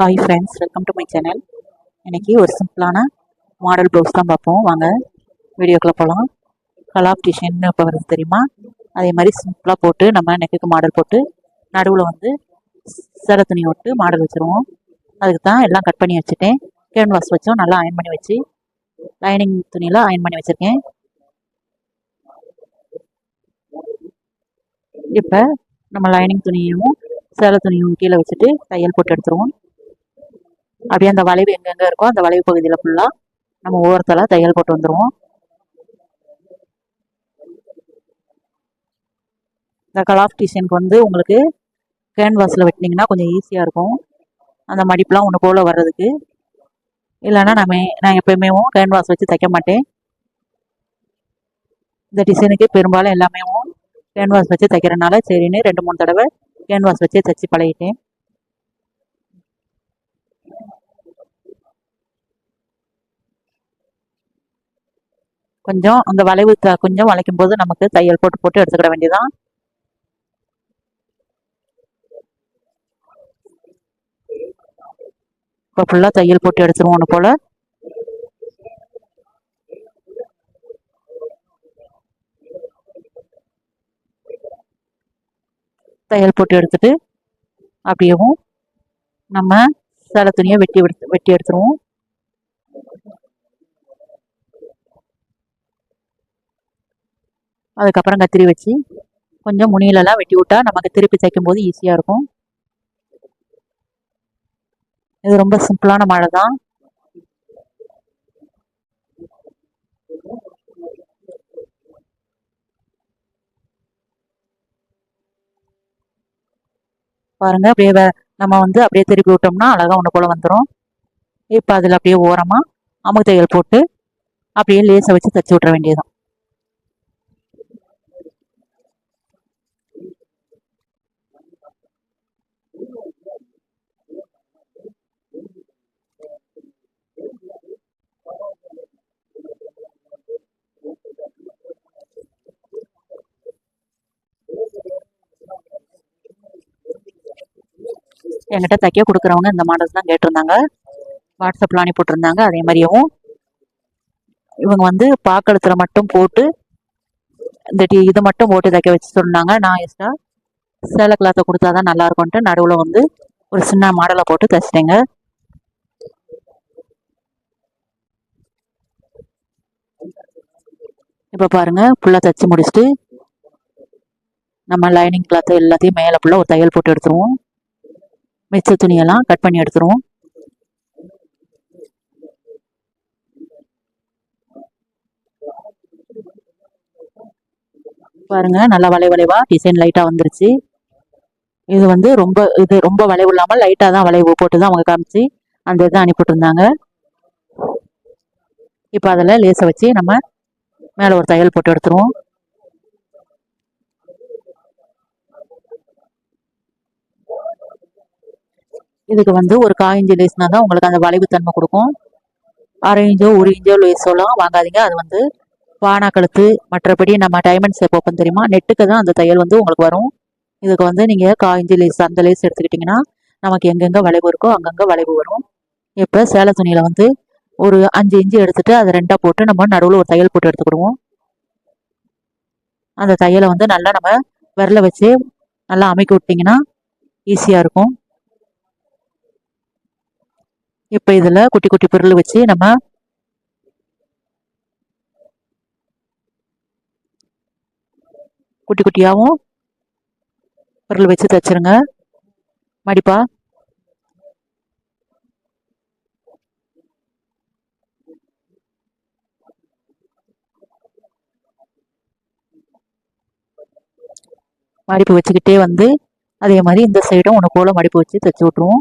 Hi friends welcome to my channel இன்றைக்கி ஒரு சிம்பிளான மாடல் ப்ளவுஸ் தான் பார்ப்போம். வாங்க வீடியோக்குள்ளே போகலாம் கலாப் டிசைன் இப்போ வருது தெரியுமா? அதே மாதிரி சிம்பிளாக போட்டு நம்ம நெக்குக்கு மாடல் போட்டு நடுவில் வந்து சேலை துணி விட்டு மாடல் வச்சுருவோம். அதுக்கு தான் எல்லாம் கட் பண்ணி வச்சுட்டேன். கேன்வாஸ் வச்சோம் நல்லா அயன் பண்ணி வச்சு. லைனிங் துணியில் அயன் பண்ணி வச்சுருக்கேன். இப்போ நம்ம லைனிங் துணியும் சேலை துணியும் கீழே வச்சுட்டு தையல் போட்டு எடுத்துருவோம். அப்படியே அந்த வளைவு எங்கெங்க இருக்கோ அந்த வளைவு பகுதியில் ஃபுல்லாக நம்ம ஓரத்தில் தையல் போட்டு வந்துடுவோம் இந்த கலாஃப் டிசைனுக்கு வந்து உங்களுக்கு கேன்வாஸில் வெட்டினீங்கன்னா கொஞ்சம் ஈஸியாக இருக்கும். அந்த மடிப்புலாம் ஒன்று போல் வர்றதுக்கு. இல்லைன்னா நம்ம நான் எப்பயுமே கேன்வாஸ் வச்சு தைக்க மாட்டேன். இந்த டிசைனுக்கு பெரும்பாலும் எல்லாமே கேன்வாஸ் வச்சு தைக்கிறனால சரின்னு ரெண்டு மூணு தடவை கேன்வாஸ் வச்சு தைச்சி பழகிட்டேன். கொஞ்சம் அந்த வளைவு த கொஞ்சம் வளைக்கும் போது நமக்கு தையல் போட்டு போட்டு எடுத்துக்கிட வேண்டியதான் இப்போ ஃபுல்லாக தையல் போட்டு எடுத்துருவோம் ஒன்று போல். தையல் போட்டு எடுத்துட்டு அப்படியேவும் நம்ம சேலை துணியை வெட்டி வெட்டி எடுத்துருவோம். அதுக்கப்புறம் கத்திரி வச்சு கொஞ்சம் முனியிலலாம் வெட்டி விட்டா நமக்கு திருப்பி தைக்கும் போது ஈஸியாக இருக்கும். இது ரொம்ப சிம்பிளான மழை தான். பாருங்க அப்படியே வே- நம்ம வந்து அப்படியே திருப்பி விட்டோம்னா அழகாக ஒன்று போல் வந்துடும் இப்போ அதில் அப்படியே ஓரமாக அமுக்கு தையல் போட்டு அப்படியே லேசை வச்சு தச்சு விட்ற வேண்டியதுதான். என்கிட்ட தைக்க கொடுக்குறவங்க இந்த மாடல் தான் கேட்டிருந்தாங்க. வாட்ஸ்அப்பில் அனுப்பி விட்டுருந்தாங்க அதே மாதிரியும் இவங்க வந்து பாக்கழுத்தில் மட்டும் போட்டு இந்த டி இது மட்டும் போட்டு தைக்க வச்சு சொன்னாங்க. நான் எக்ஸ்ட்ரா சேலை கிளாத்தை கொடுத்தா தான் நல்லா இருக்கும்ட்டு நடுவில் வந்து ஒரு சின்ன மாடலை போட்டு தைச்சிட்டேங்க. இப்போ பாருங்கள் ஃபுல்லாக தைச்சி முடிச்சுட்டு நம்ம லைனிங் கிளாத்து எல்லாத்தையும் மேலே ஃபுல்லாக ஒரு தையல் போட்டு எடுத்துருவோம். மிச்ச துணியெல்லாம் கட் பண்ணி எடுத்துருவோம். பாருங்க நல்லா வளை வளைவா டிசைன் லைட்டாக வந்துருச்சு. இது வந்து ரொம்ப இது ரொம்ப வளைவு இல்லாமல் லைட்டாக தான் வளைவு போட்டு தான் அவங்க காமிச்சு அந்த இதை அனுப்பிவிட்டுருந்தாங்க. இப்போ அதில் லேசை வச்சு நம்ம மேலே ஒரு தையல் போட்டு எடுத்துருவோம். இதுக்கு வந்து ஒரு காய் இன்ச்சு லேஸ்னா தான் உங்களுக்கு அந்த வளைவு தன்மை கொடுக்கும். அரை இஞ்சோ ஒரு இஞ்சோ லேஸோலாம் வாங்காதீங்க. அது வந்து வானா கழுத்து மற்றபடி நம்ம டைமண்ட் ஷேப் ஓப்பன் தெரியுமா? நெட்டுக்கு தான் அந்த தையல் வந்து உங்களுக்கு வரும். இதுக்கு வந்து நீங்கள் காய் லேஸ் அந்த லேஸ் எடுத்துக்கிட்டிங்கன்னா நமக்கு எங்கெங்கே வளைவு இருக்கோ அங்கங்கே வளைவு வரும். இப்போ சேலை துணியில் வந்து ஒரு அஞ்சு இன்ச்சு எடுத்துகிட்டு அதை ரெண்டாக போட்டு நம்ம நடுவில் ஒரு தையல் போட்டு எடுத்துக்கிடுவோம். அந்த தையலை வந்து நல்லா நம்ம விரல வச்சு நல்லா அமைக்கி விட்டிங்கன்னா ஈஸியாக இருக்கும். இப்போ இதில் குட்டி குட்டி பொருள் வச்சு நம்ம குட்டி குட்டியாகவும் பொருள் வச்சு தைச்சிருங்க. மடிப்பா. மடிப்பு வச்சுக்கிட்டே வந்து அதே மாதிரி இந்த சைடும் உனக்கு போல மடிப்பு வச்சு தைச்சி விட்ருவோம்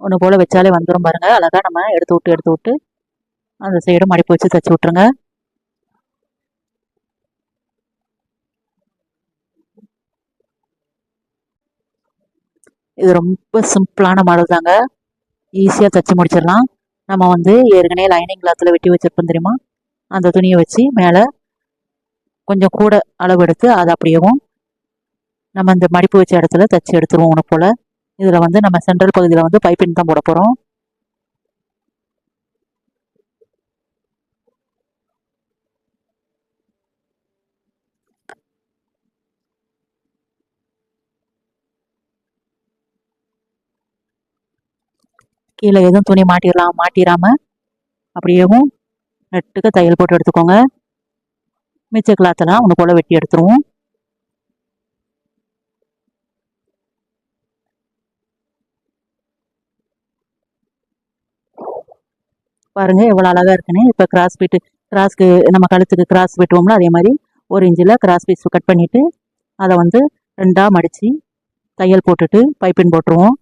ஒன்று போல் வச்சாலே வந்துடும் பாருங்கள் அழகாக நம்ம எடுத்து விட்டு எடுத்து விட்டு அந்த சைடு மடிப்பு வச்சு தைச்சி விட்ருங்க இது ரொம்ப சிம்பிளான மாடல் தாங்க. ஈஸியாக தைச்சி முடிச்சிடலாம். நம்ம வந்து ஏற்கனவே லைனிங் கிளாத்தில் வெட்டி வச்சிருப்போம் தெரியுமா? அந்த துணியை வச்சு மேலே கொஞ்சம் கூட அளவு எடுத்து அதை அப்படியேவும் நம்ம இந்த மடிப்பு வச்ச இடத்துல தச்சு எடுத்துருவோம் உனக்கு போல். இதில் வந்து நம்ம சென்ட்ரல் பகுதியில் வந்து பைப்பின் தான் போட போகிறோம் கீழே எதுவும் துணி மாட்டிடலாம் மாட்டிடாம அப்படியேவும் நெட்டுக்கு தையல் போட்டு எடுத்துக்கோங்க. மிச்ச கிளாத்தெல்லாம் ஒன்று போல் வெட்டி எடுத்துருவோம். பாருங்க எவ்வளோ அழகாக இருக்குன்னு. இப்போ கிராஸ் பீட்டு கிராஸ்க்கு நம்ம கழுத்துக்கு கிராஸ் வெட்டுவோம்ல அதே மாதிரி ஒரு இன்ச்சில் கிராஸ் பீஸ் கட் பண்ணிவிட்டு அதை வந்து ரெண்டாக மடித்து தையல் போட்டுட்டு பைப்பின் போட்டுருவோம்.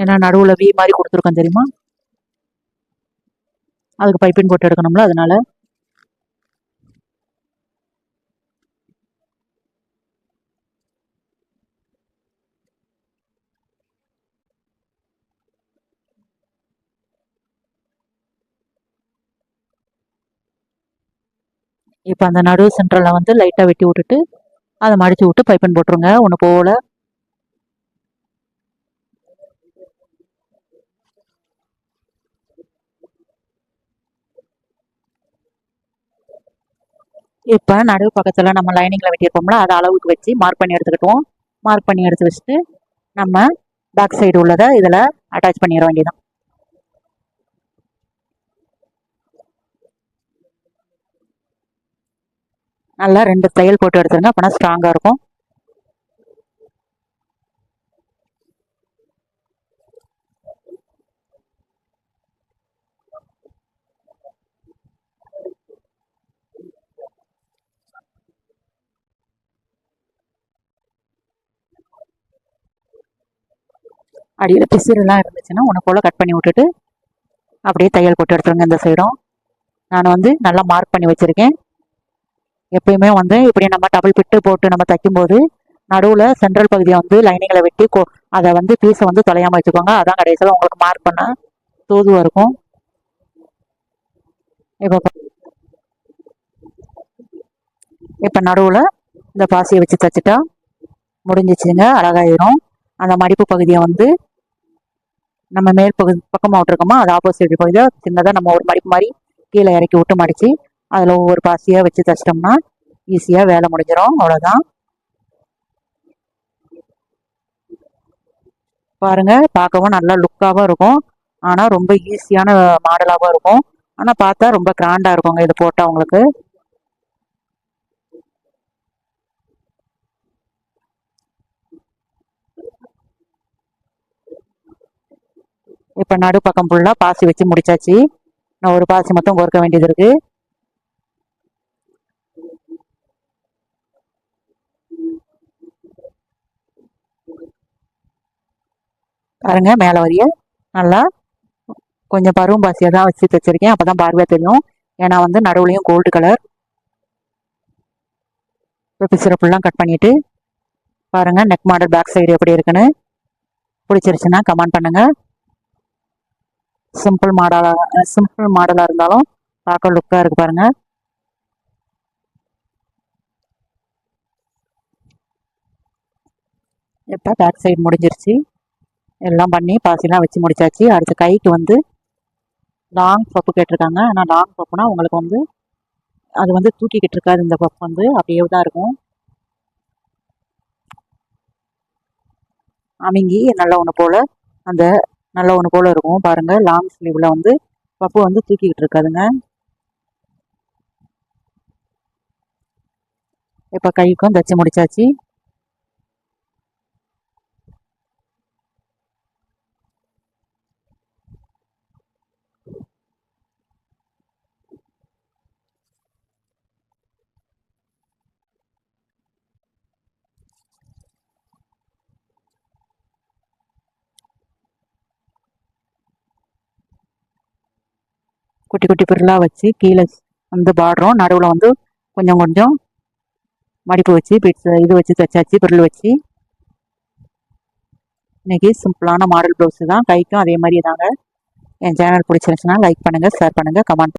ஏன்னா நடுவில் வி மாதிரி கொடுத்துருக்கோம் தெரியுமா? அதுக்கு பைப்பின் போட்டு எடுக்கணும்ல அதனால இப்போ அந்த நடு சென்டரில் வந்து லைட்டாக வெட்டி விட்டுட்டு அதை மடித்து விட்டு பைப்பன் போட்டுருங்க. ஒன்று போல் இப்போ நடுவு பக்கத்தில் நம்ம லைனிங்கில் வெட்டியிருப்போம்ல அதை அளவுக்கு வச்சு மார்க் பண்ணி எடுத்துக்கிட்டோம் மார்க் பண்ணி எடுத்து வச்சுட்டு நம்ம பேக் சைடு உள்ளதை இதில் அட்டாச் பண்ணிட வேண்டியதான் நல்லா ரெண்டு தையல் போட்டு எடுத்துருங்க அப்போனா ஸ்ட்ராங்காக இருக்கும். அடியில் பிசுறுலாம் இருந்துச்சுன்னா உனக்கு போல் கட் பண்ணி விட்டுட்டு அப்படியே தையல் போட்டு எடுத்துருங்க இந்த சைடும் நான் வந்து நல்லா மார்க் பண்ணி வச்சுருக்கேன். எப்பயுமே வந்து இப்படி நம்ம டபுள் பிட்டு போட்டு நம்ம தைக்கும்போது நடுவில் சென்ட்ரல் பகுதியை வந்து லைனிங்கில் வெட்டி கோ அதை வந்து பீஸை வந்து தொலையாமல் வச்சுக்கோங்க. அதான் கடைசியில் உங்களுக்கு மார்க் பண்ண தூதுவாக இருக்கும். இப்போ இப்போ நடுவில் இந்த பாசியை வச்சு தைச்சிட்டா முடிஞ்சிச்சுங்க. அழகாயிரும். அந்த மடிப்பு பகுதியை வந்து நம்ம மேல் பகுதி பக்கமாக விட்டுருக்கோமா? அது ஆப்போசிட் பகுதியை? சின்னதாக நம்ம ஒரு மடிப்பு மாதிரி கீழே இறக்கி விட்டு மடித்து அதில் ஒவ்வொரு பாசியாக வச்சு தச்சிட்டோம்னா ஈஸியாக வேலை முடிஞ்சிடும் அவ்வளோதான் பாருங்க பார்க்கவும் நல்லா லுக்காகவும் இருக்கும். ஆனால் ரொம்ப ஈஸியான மாடலாகவும் இருக்கும். ஆனால் பார்த்தா ரொம்ப கிராண்டாக இருக்குங்க இது போட்டால் உங்களுக்கு. இப்போ நடு பக்கம் ஃபுல்லாக பாசி வச்சு முடிச்சாச்சு. நான் ஒரு பாசி மட்டும் கோர்க்க வேண்டியது இருக்குது பாருங்க மேலே வரிய. நல்லா கொஞ்சம் பருவம் பாசியாக தான் வச்சு தைச்சிருக்கேன் அப்போ தான் பார்வையாக தெரியும். ஏன்னா வந்து நடுவுலையும் கோல்டு கலர் இப்போ சிறப்புலாம் கட் பண்ணிவிட்டு பாருங்கள் நெக் மாடல் பேக் சைடு எப்படி இருக்குன்னு. பிடிச்சிருச்சுன்னா கமெண்ட் பண்ணுங்கள் சிம்பிள் மாடலாக சிம்பிள் மாடலாக இருந்தாலும் பார்க்க லுக்காக இருக்குது பாருங்கள் இப்போ பேக் சைடு முடிஞ்சிருச்சு. எல்லாம் பண்ணி பாசிலாம் வச்சு முடிச்சாச்சு. அடுத்த கைக்கு வந்து லாங் பப்பு கேட்டிருக்காங்க. ஆனால் லாங் பப்புனா உங்களுக்கு வந்து அது வந்து தூக்கிக்கிட்டு இருக்காது. இந்த பப் வந்து அப்படியே தான் இருக்கும். அமைங்கி நல்ல ஒன்று போல் அந்த நல்ல ஒன்று போல் இருக்கும். பாருங்கள் லாங் ஸ்லீவில் வந்து பப்பு வந்து தூக்கிக்கிட்டு இருக்காதுங்க. இப்போ கைக்கும் தைச்சி முடிச்சாச்சு. குட்டி குட்டி பொருளாக வச்சு கீழே வந்து பாடுறோம். நடுவில் வந்து கொஞ்சம் கொஞ்சம் மடிப்பு வச்சு பிட்ஸ் இது வச்சு தைச்சாச்சு பொருள் வச்சு. இன்னைக்கு சிம்பிளான மாடல் ப்ளவுஸு தான். கைக்கும் அதே மாதிரி தாங்க. என் சேனல் பிடிச்சிருந்துச்சுன்னா லைக் பண்ணுங்கள் ஷேர் பண்ணுங்கள் கமெண்ட்